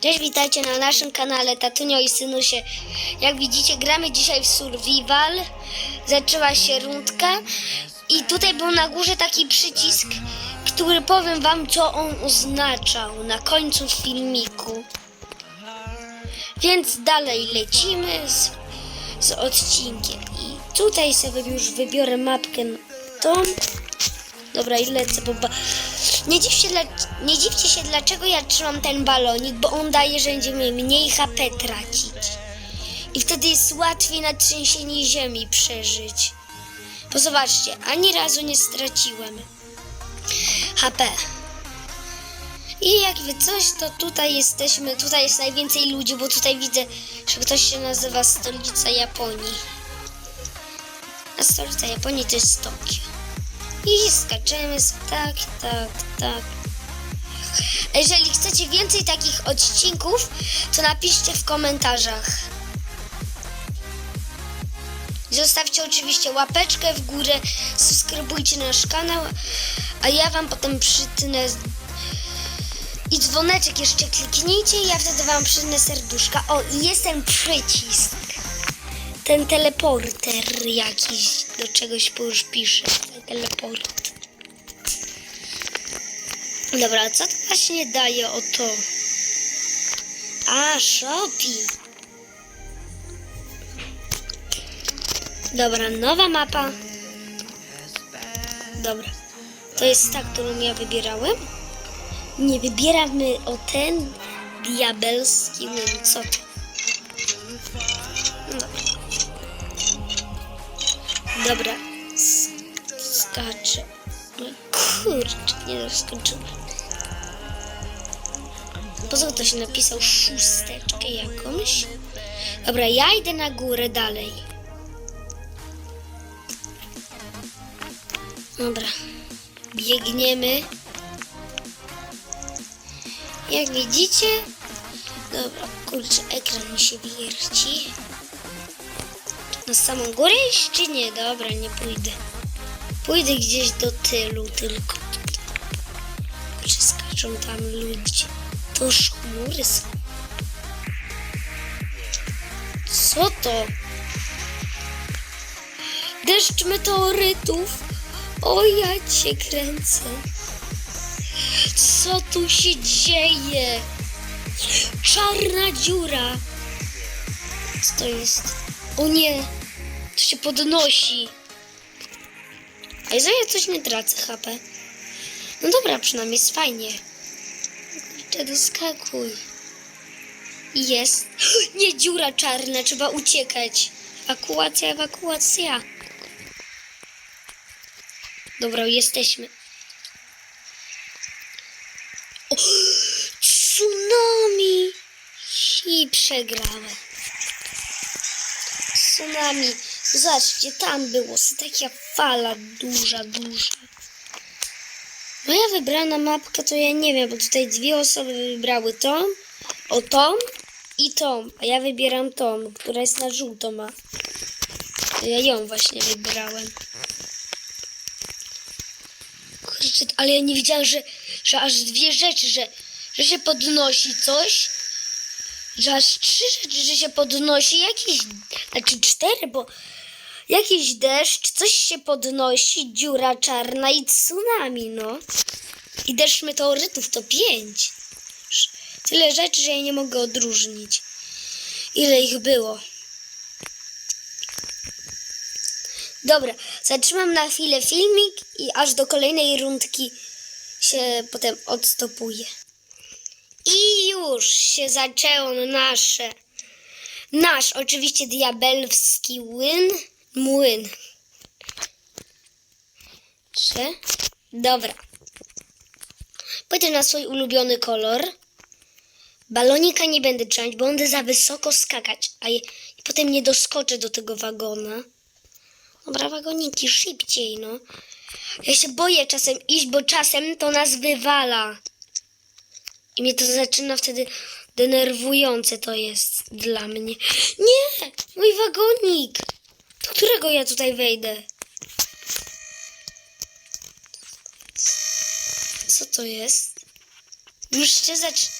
Cześć, witajcie na naszym kanale Tatunio i Synusie. Jak widzicie, gramy dzisiaj w Survival. Zaczęła się rundka i tutaj był na górze taki przycisk, który powiem wam, co on oznaczał na końcu filmiku. Więc dalej lecimy z, z odcinkiem. I tutaj sobie już wybiorę mapkę tą. Dobra, i lecę, bo ba- nie, dziwcie, dla... nie dziwcie się, dlaczego ja trzymam ten balonik, bo on daje, że będziemy mniej HP tracić. I wtedy jest łatwiej na trzęsienie ziemi przeżyć. Bo zobaczcie, ani razu nie straciłem HP. I jakby coś, to tutaj jesteśmy, tutaj jest najwięcej ludzi, bo tutaj widzę, że ktoś się nazywa stolica Japonii. A stolica Japonii to jest Tokio. I skaczemy, z- tak, tak, tak. Jeżeli chcecie więcej takich odcinków, to napiszcie w komentarzach. Zostawcie oczywiście łapeczkę w górę, subskrybujcie nasz kanał, a ja wam potem przytnę i dzwoneczek jeszcze kliknijcie i ja wtedy wam przytnę serduszka. O, i jest przycisk. Ten teleporter jakiś do czegoś już pisze. Ten teleport. Dobra, co to właśnie daje o to? A, shopping. Dobra, nowa mapa. Dobra. To jest ta, którą ja wybierałem? Nie wybieramy o ten diabelski młyn. Co to? Dobra. Skaczę. No kurczę, nie doskoczyłem. Po co ktoś napisał szósteczkę jakąś? Dobra, ja idę na górę dalej. Dobra. Biegniemy. Jak widzicie... Dobra, kurczę, ekran mi się wierci. Na samą górę iść, czy nie? Dobra, nie pójdę. Pójdę gdzieś do tylu tylko. Kurczę, skaczą tam ludzie. To już są. Co to? Deszcz meteorytów. O, ja cię kręcę. Co tu się dzieje? Czarna dziura. Co to jest? O nie, to się podnosi. A jeżeli ja coś nie tracę HP? No dobra, przynajmniej jest fajnie. Kurczę, doskakuj. Jest. Nie, dziura czarna, trzeba uciekać. Ewakuacja, ewakuacja. Dobra, jesteśmy. O, tsunami! I przegrałem. Tsunami. Zobaczcie, tam było taka fala duża, duża. Moja wybrana mapka to ja nie wiem, bo tutaj dwie osoby wybrały tą, o tą i tą, a ja wybieram tą, która jest na żółto ma. Ja ją właśnie wybrałem. Kurczę, ale ja nie wiedziałam, że, że aż dwie rzeczy, że, że się podnosi coś, że aż trzy rzeczy, że się podnosi, jakiś, znaczy cztery, bo jakiś deszcz, coś się podnosi, dziura czarna i tsunami, no. I deszcz meteorytów to pięć. Tyle rzeczy, że ja nie mogę odróżnić. Ile ich było? Dobra, zatrzymam na chwilę filmik i aż do kolejnej rundki się potem odstopuję. I już się zaczęło nasze. Nasz oczywiście diabelski łyn. Młyn. Trzy. Dobra. Pójdę na swój ulubiony kolor. Balonika nie będę trzymać, bo będę za wysoko skakać, a je, potem nie doskoczę do tego wagona. Dobra, wagoniki, szybciej, no. Ja się boję czasem iść, bo czasem to nas wywala. I mnie to zaczyna wtedy denerwujące to jest dla mnie. Nie! Mój wagonik! Do którego ja tutaj wejdę? Co to jest? Już się zaczyna.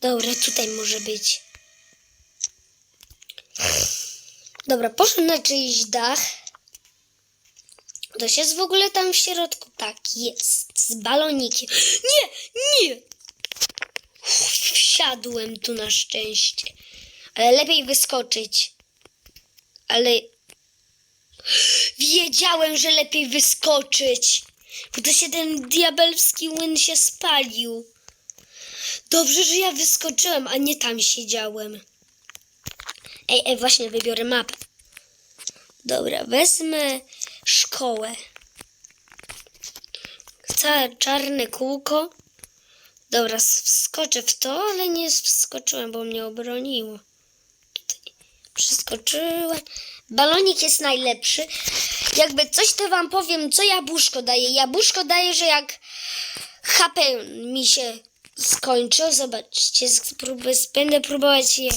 Dobra, tutaj może być. Dobra, poszedł na czyjś dach. Ktoś jest w ogóle tam w środku? Tak, jest. Z balonikiem. Nie, nie! Wsiadłem tu na szczęście. Ale lepiej wyskoczyć. Ale... Wiedziałem, że lepiej wyskoczyć. Bo to się ten diabelski łyn się spalił. Dobrze, że ja wyskoczyłem, a nie tam siedziałem. Ej, ej, właśnie wybiorę mapę. Dobra, wezmę szkołę. Całe czarne kółko. Dobra, wskoczę w to, ale nie wskoczyłem, bo mnie obroniło. Przeskoczyłem. Balonik jest najlepszy. Jakby coś to wam powiem, co jabłuszko daje. Jabłuszko daje, że jak HP mi się skończy, zobaczcie, spróbuję, będę próbować je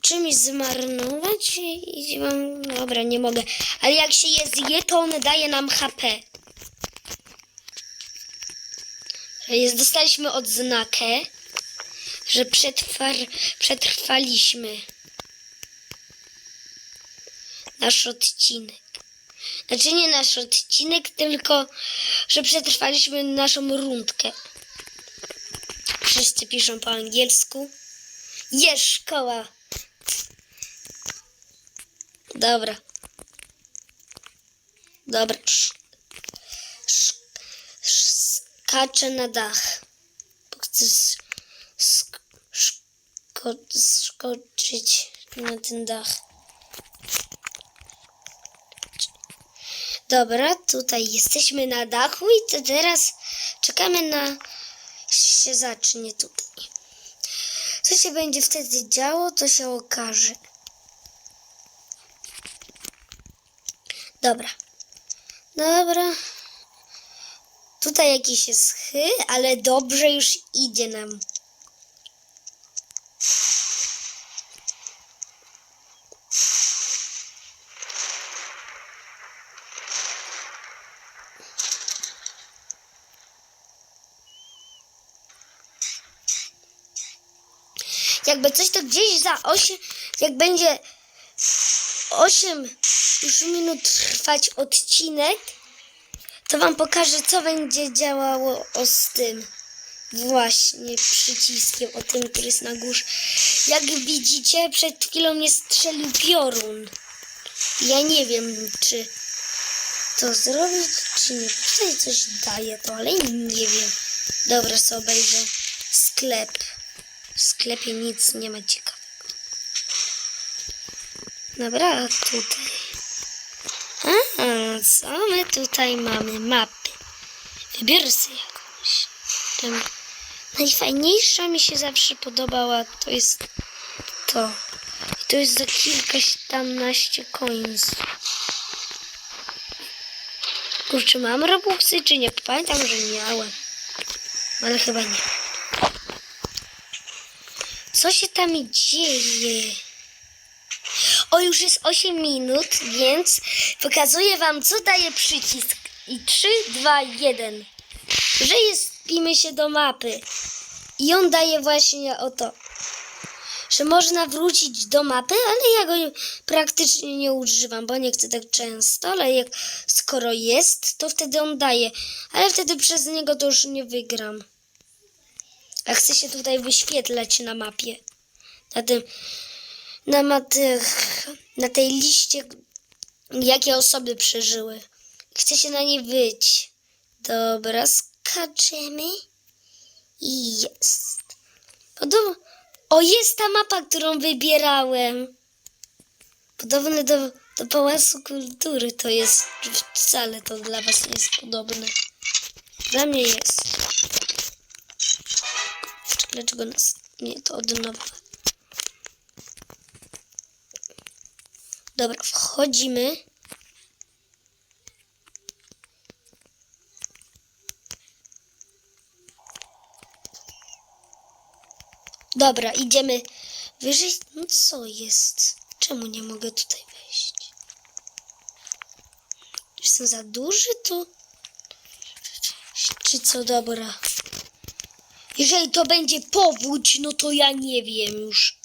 czymś zmarnować i dobra, nie mogę. Ale jak się je zje, to on daje nam HP. Jest, dostaliśmy odznakę, że przetrwar, przetrwaliśmy nasz odcinek. Znaczy nie nasz odcinek, tylko że przetrwaliśmy naszą rundkę. Wszyscy piszą po angielsku. Jest szkoła. Dobra. Dobra. Skaczę na dach. Chcę sk, skoczyć na ten dach. Dobra, tutaj jesteśmy na dachu i teraz czekamy na się zacznie tutaj. Co się będzie wtedy działo, to się okaże. Dobra. Dobra. Tutaj jakiś jest chy, ale dobrze już idzie nam. Jakby coś to gdzieś za 8, jak będzie 8 już minut trwać odcinek, to wam pokażę, co będzie działało o z tym. Właśnie przyciskiem, o tym, który jest na górze. Jak widzicie, przed chwilą mnie strzelił piorun. Ja nie wiem, czy to zrobić, czy nie. Tutaj coś daje to, ale nie wiem. Dobra, sobie obejrzę sklep. W sklepie nic nie ma ciekawego. Dobra, tutaj. A, co my tutaj mamy? Mapy. Wybiorę sobie jakąś. Najfajniejsza mi się zawsze podobała, to jest to. I to jest za kilkaś tam naście coins. Kurczę, mam robuxy czy nie? Pamiętam, że miałem. Ale chyba nie. Co się tam dzieje? O, już jest 8 minut, więc pokazuję wam, co daje przycisk. I 3, 2, 1. Że jest, pimy się do mapy. I on daje właśnie o to, że można wrócić do mapy, ale ja go praktycznie nie używam, bo nie chcę tak często, ale jak skoro jest, to wtedy on daje. Ale wtedy przez niego to już nie wygram. A chcę się tutaj wyświetlać na mapie. Na tym, na, tych, na tej liście, jakie osoby przeżyły. Chcę się na niej być. Dobra, skaczemy. I jest. Podobno, o, jest ta mapa, którą wybierałem. Podobne do, do Pałacu Kultury to jest. Wcale to dla was nie jest podobne. Dla mnie jest. Dlaczego nas... Nie, to od nowa. Dobra, wchodzimy. Dobra, idziemy wyżej. No co jest? Czemu nie mogę tutaj wejść? Jestem za duży tu? Czy co? Dobra. Jeżeli to będzie powódź, no to ja nie wiem już,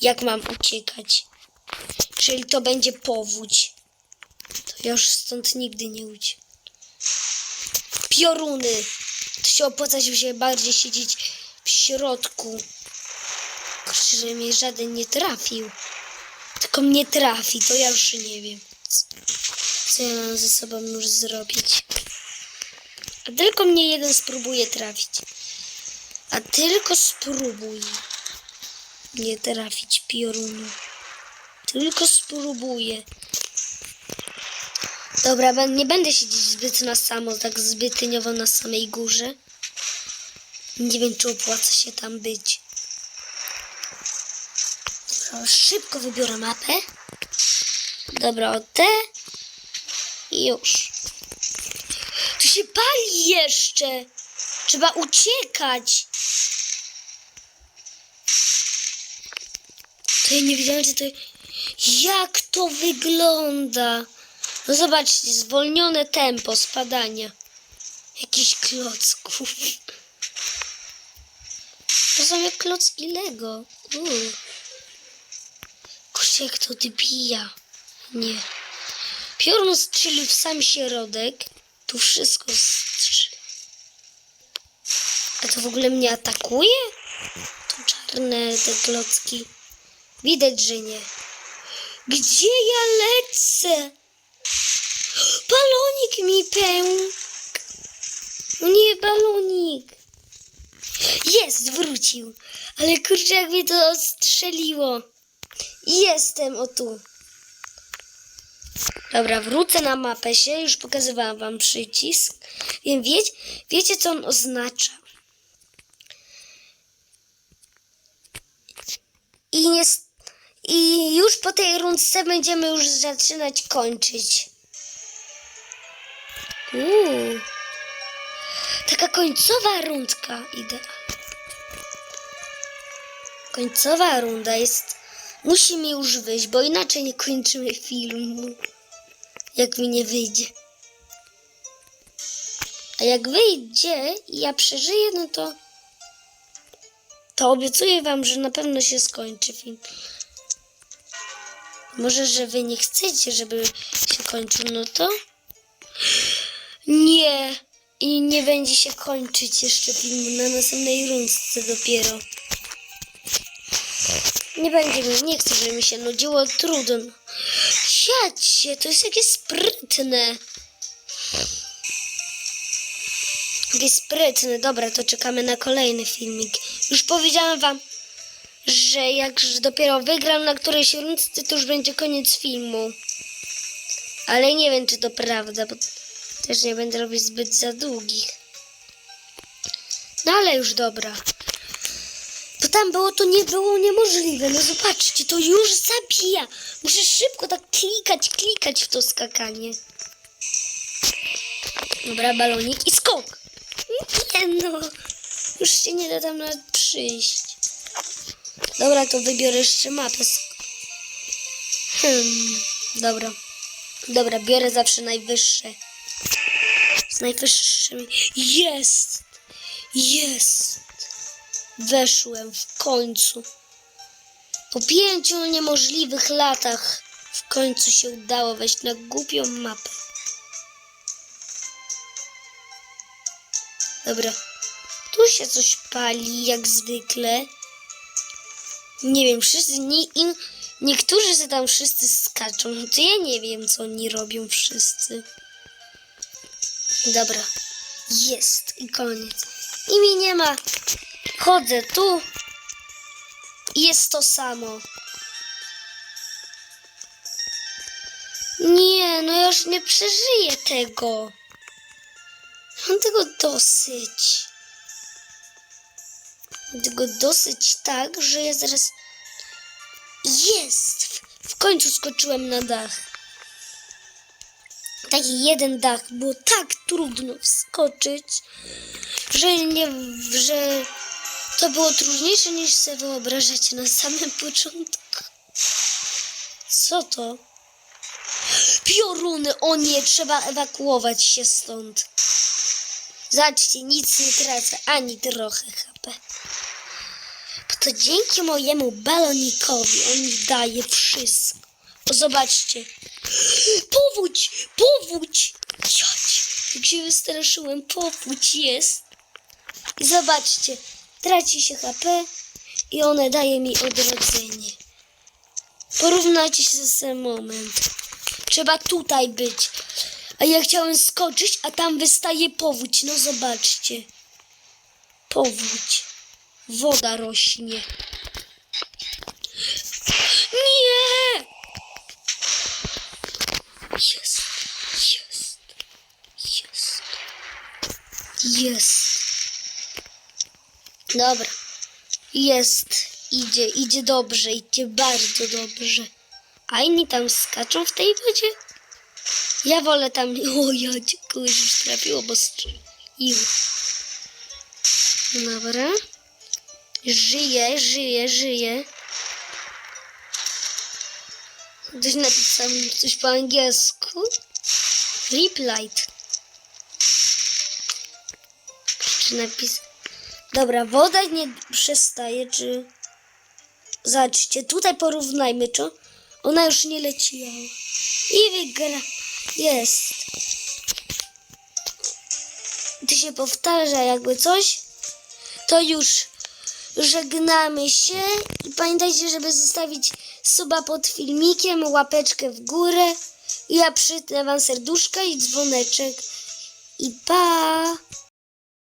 jak mam uciekać. Jeżeli to będzie powódź, to ja już stąd nigdy nie ucieknę. Pioruny. To się opłaca się bardziej siedzieć w środku. Kurczę, że mnie żaden nie trafił. Tylko mnie trafi, to ja już nie wiem. Co ja mam ze sobą już zrobić. A tylko mnie jeden spróbuje trafić. A tylko spróbuj nie trafić piorunu. Tylko spróbuję. Dobra, nie będę siedzieć zbyt na samo, tak zbytniowo na samej górze. Nie wiem, czy opłaca się tam być. Dobra, szybko wybiorę mapę. Dobra, o te. I już. Tu się pali jeszcze. Trzeba uciekać. To ja nie wiedziałem, że to... Jak to wygląda? No zobaczcie, zwolnione tempo spadania. Jakiś klocków. To są jak klocki Lego. Uuu. Kurczę, jak to odbija. Nie. Piorun strzelił w sam środek. Tu wszystko strzelił. To w ogóle mnie atakuje? To czarne te klocki. Widać, że nie. Gdzie ja lecę? Balonik mi pękł. No Nie, balonik. Jest, wrócił. Ale kurczę, jak mnie to strzeliło. Jestem, o tu. Dobra, wrócę na mapę się. Już pokazywałam wam przycisk. Wiem, wiecie, wiecie co on oznacza. I, nie, I już po tej rundce będziemy już zaczynać kończyć. Uuu. Taka końcowa rundka. Idę. Końcowa runda jest. Musi mi już wyjść, bo inaczej nie kończymy filmu. Jak mi nie wyjdzie. A jak wyjdzie i ja przeżyję, no to. To obiecuję wam, że na pewno się skończy film. Może, że wy nie chcecie, żeby się kończył, no to. Nie. I nie będzie się kończyć jeszcze filmu na następnej rundce dopiero. Nie będzie nie chcę, żeby mi się nudziło, trudno. Siadźcie, to jest jakieś sprytne. Jakieś sprytne. Dobra, to czekamy na kolejny filmik. Już powiedziałem wam, że jak dopiero wygram na którejś rundce, to już będzie koniec filmu. Ale nie wiem, czy to prawda, bo też nie będę robić zbyt za długich. No ale już dobra. Bo tam było, to nie było niemożliwe. No zobaczcie, to już zabija. Muszę szybko tak klikać, klikać w to skakanie. Dobra, balonik i skok. Nie no. Już się nie da tam nawet przyjść. Dobra, to wybiorę jeszcze mapę. Hmm, dobra. Dobra, biorę zawsze najwyższe. Z najwyższymi. Jest! Jest! Weszłem w końcu. Po pięciu niemożliwych latach w końcu się udało wejść na głupią mapę. Dobra. Tu się coś pali, jak zwykle. Nie wiem, wszyscy, nie, niektórzy się tam wszyscy skaczą. No to ja nie wiem, co oni robią wszyscy. Dobra. Jest i koniec. I mi nie ma. Chodzę tu. I jest to samo. Nie, no ja już nie przeżyję tego. Mam tego dosyć. Tego dosyć tak, że ja zaraz... Jest! W końcu skoczyłem na dach. Taki jeden dach. Było tak trudno wskoczyć, że nie... że to było trudniejsze niż sobie wyobrażacie na samym początku. Co to? Pioruny! O nie, trzeba ewakuować się stąd. Zobaczcie, nic nie tracę, ani trochę HP. To dzięki mojemu balonikowi on mi daje wszystko. O, zobaczcie. Powódź! Powódź! Jać, jak się wystraszyłem, powódź jest. I zobaczcie, traci się HP i one daje mi odrodzenie. Porównajcie się ze ten moment. Trzeba tutaj być. A ja chciałem skoczyć, a tam wystaje powódź. No zobaczcie. Powódź. Woda rośnie. Nie! Jest, jest, jest, jest. Dobra. Jest. Idzie, idzie dobrze, idzie bardzo dobrze. A inni tam skaczą w tej wodzie? Ja wolę tam... O, ja kogoś już trafiło, bo strzeliło. Dobra. Żyje, żyje, żyje. Ktoś napisał coś po angielsku. Replight. Czy napis... Dobra, woda nie przestaje, czy... Zobaczcie, tutaj porównajmy, czy ona już nie leciła. I wygra. Jest. To się powtarza jakby coś. To już żegnamy się. I pamiętajcie, żeby zostawić suba pod filmikiem, łapeczkę w górę. Ja przytnę wam serduszka i dzwoneczek. I pa!